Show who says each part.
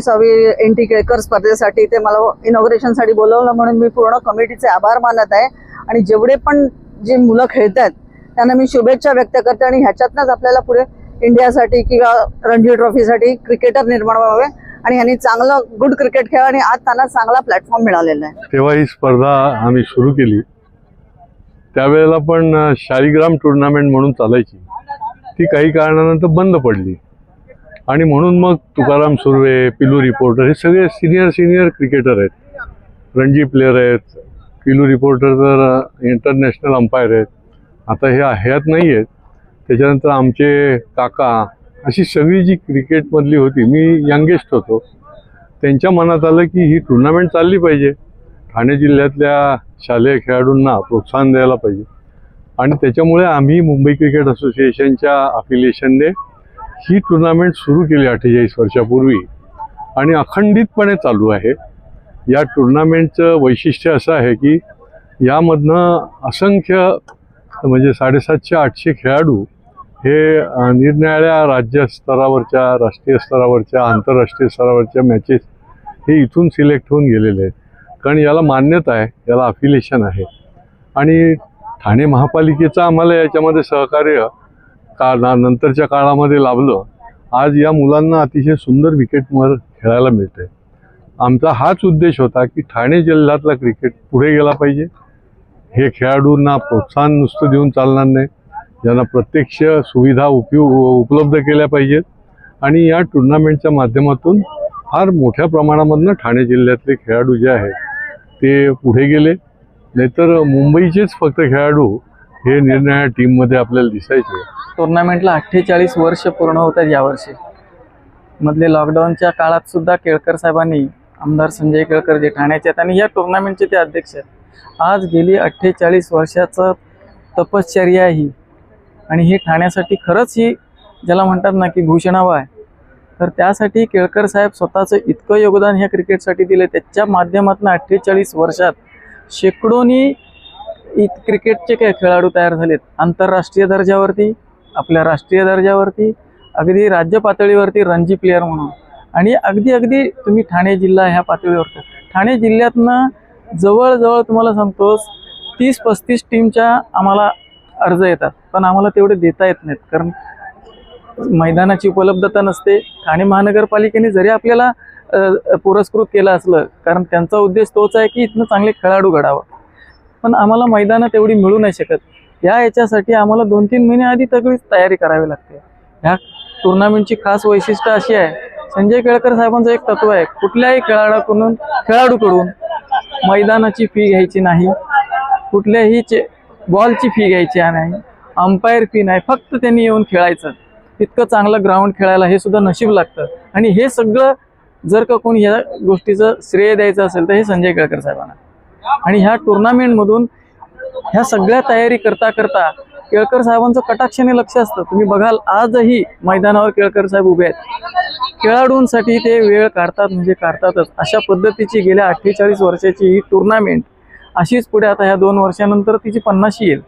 Speaker 1: अठ्ठेचाळीसावी N T Kelkar स्पर्धेसाठी ते मला इनॉग्रेशनसाठी बोलवलं म्हणून मी पूर्ण कमिटीचे आभार मानत आहे. आणि जेवढे पण जे मुलं खेळत आहेत त्यांना मी शुभेच्छा व्यक्त करते आणि ह्याच्यातनंच आपल्याला पुढे इंडियासाठी किंवा रणजी ट्रॉफीसाठी क्रिकेटर निर्माण व्हावे आणि ह्यांनी चांगलं गुड क्रिकेट खेळ आणि आज त्यांना चांगला प्लॅटफॉर्म मिळालेला आहे.
Speaker 2: तेव्हा ही स्पर्धा आम्ही सुरू केली. त्यावेळेला पण शालिग्राम टुर्नामेंट म्हणून चालायची. ती काही कारणानंतर बंद पडली. आणि म्हणून मग तुकाराम सुर्वे पिलू रिपोर्टर हे सगळे सिनियर सिनियर क्रिकेटर आहेत. रणजी प्लेयर आहेत. पिलू रिपोर्टर तर इंटरनॅशनल अंपायर आहेत. आता हे ह्यात नाही आहेत त्याच्यानंतर आमचे काका अशी सगळी जी क्रिकेटमधली होती मी यंगेस्ट होतो. त्यांच्या मनात आलं की ही टुर्नामेंट चालली पाहिजे. ठाणे जिल्ह्यातल्या शालेय खेळाडूंना प्रोत्साहन द्यायला पाहिजे. आणि त्याच्यामुळे आम्ही मुंबई क्रिकेट असोसिएशनच्या अफिलिएशनने ही टुर्नामेंट सुरू केली अठ्ठेचाळीस वर्षापूर्वी आणि अखंडितपणे चालू आहे. या टुर्नामेंटचं वैशिष्ट्य असं आहे की यामधनं असंख्य म्हणजे साडेसातशे आठशे खेळाडू हे निरनिराळ्या राज्य स्तरावरच्या राष्ट्रीय स्तरावरच्या आंतरराष्ट्रीय स्तरावरच्या मॅचेस हे इथून सिलेक्ट होऊन गेलेले आहेत. कारण याला मान्यता आहे याला अफिलिएशन आहे. आणि ठाणे महापालिकेचं आम्हाला याच्यामध्ये सहकार्य का ना- नंतरच्या काळामध्ये लाभलं आज या मुलांना अतिशय सुंदर विकेटवर खेळायला मिळते आमचा हाच उद्देश होता की ठाणे जिल्ह्यातला क्रिकेट पुढे गेला पाहिजे. हे खेळाडूंना प्रोत्साहन नुसतं देऊन चालणार नाही. ज्यांना प्रत्यक्ष सुविधा उपयोग उपलब्ध केल्या पाहिजेत. आणि या टुर्नामेंटच्या माध्यमातून फार मोठ्या प्रमाणामधनं ठाणे जिल्ह्यातले खेळाडू जे आहेत ते पुढे गेले. नाहीतर मुंबईचेच फक्त खेळाडू हे निरनिराळ्या टीममध्ये आपल्याला दिसायचे.
Speaker 3: टुर्नामेंटला अठ्ठेचाळीस वर्ष पूर्ण होत आहेत यावर्षी. मधले लॉकडाऊनच्या काळात सुद्धा केळकर साहेबांनी आमदार संजय केळकर जे ठाण्याचे आहेत आणि या टुर्नामेंटचे ते अध्यक्ष आहेत. आज गेली अठ्ठेचाळीस वर्षाचं तपश्चर्या ही. आणि हे ठाण्यासाठी खरंच ही ज्याला म्हणतात ना की घोषणावा आहे. तर त्यासाठी केळकर साहेब स्वतःचं इतकं योगदान ह्या क्रिकेटसाठी दिलं त्याच्या माध्यमातून अठ्ठेचाळीस वर्षात शेकडोनी इत क्रिकेटचे काय खेळाडू तयार झालेत. आंतरराष्ट्रीय दर्जावरती आपल्या राष्ट्रीय दर्जावरती अगदी राज्य पातळीवरती रणजी प्लेअर म्हणून. आणि अगदी अगदी तुम्ही ठाणे जिल्हा ह्या पातळीवरती ठाणे जिल्ह्यातनं जवळजवळ तुम्हाला सांगतोस तीस पस्तीस टीमच्या आम्हाला अर्ज येतात. पण आम्हाला तेवढे देता येत नाहीत. कारण मैदानाची उपलब्धता नसते. ठाणे महानगरपालिकेने जरी आपल्याला पुरस्कृत केलं असलं कारण त्यांचा उद्देश तोच आहे की इथनं चांगले खेळाडू घडावं. पण आम्हाला मैदानं तेवढी मिळू नाही शकत. या याच्यासाठी आम्हाला दोन तीन महिने आधी सगळीच तयारी करावी लागते. ह्या टुर्नामेंटची खास वैशिष्ट्य अशी आहे संजय केळकर साहेबांचं एक तत्व आहे कुठल्याही खेळाडूकडून खेळाडूकडून मैदानाची फी घ्यायची नाही. कुठल्याही चे बॉलची फी घ्यायची नाही. अंपायर फी नाही. फक्त त्यांनी येऊन खेळायचं. इतकं चांगलं ग्राउंड खेळायला हे सुद्धा नशीब लागतं. आणि हे सगळं जर का कोणी ह्या गोष्टीचं श्रेय द्यायचं असेल तर हे संजय केळकर साहेबांना. आणि ह्या टुर्नामेंटमधून ह्या सगळ्या तयारी करता करता केळकर साहेबांचं कटाक्षाने लक्ष असतं. तुम्ही बघाल आजही मैदानावर केळकर साहेब उभे आहेत. खेळाडूंसाठी ते वेळ काढतात म्हणजे काढतातच. अशा पद्धतीची गेल्या अठ्ठेचाळीस वर्षाची ही टुर्नामेंट अशीच पुढे आता ह्या दोन वर्षानंतर तिची पन्नाशी येईल.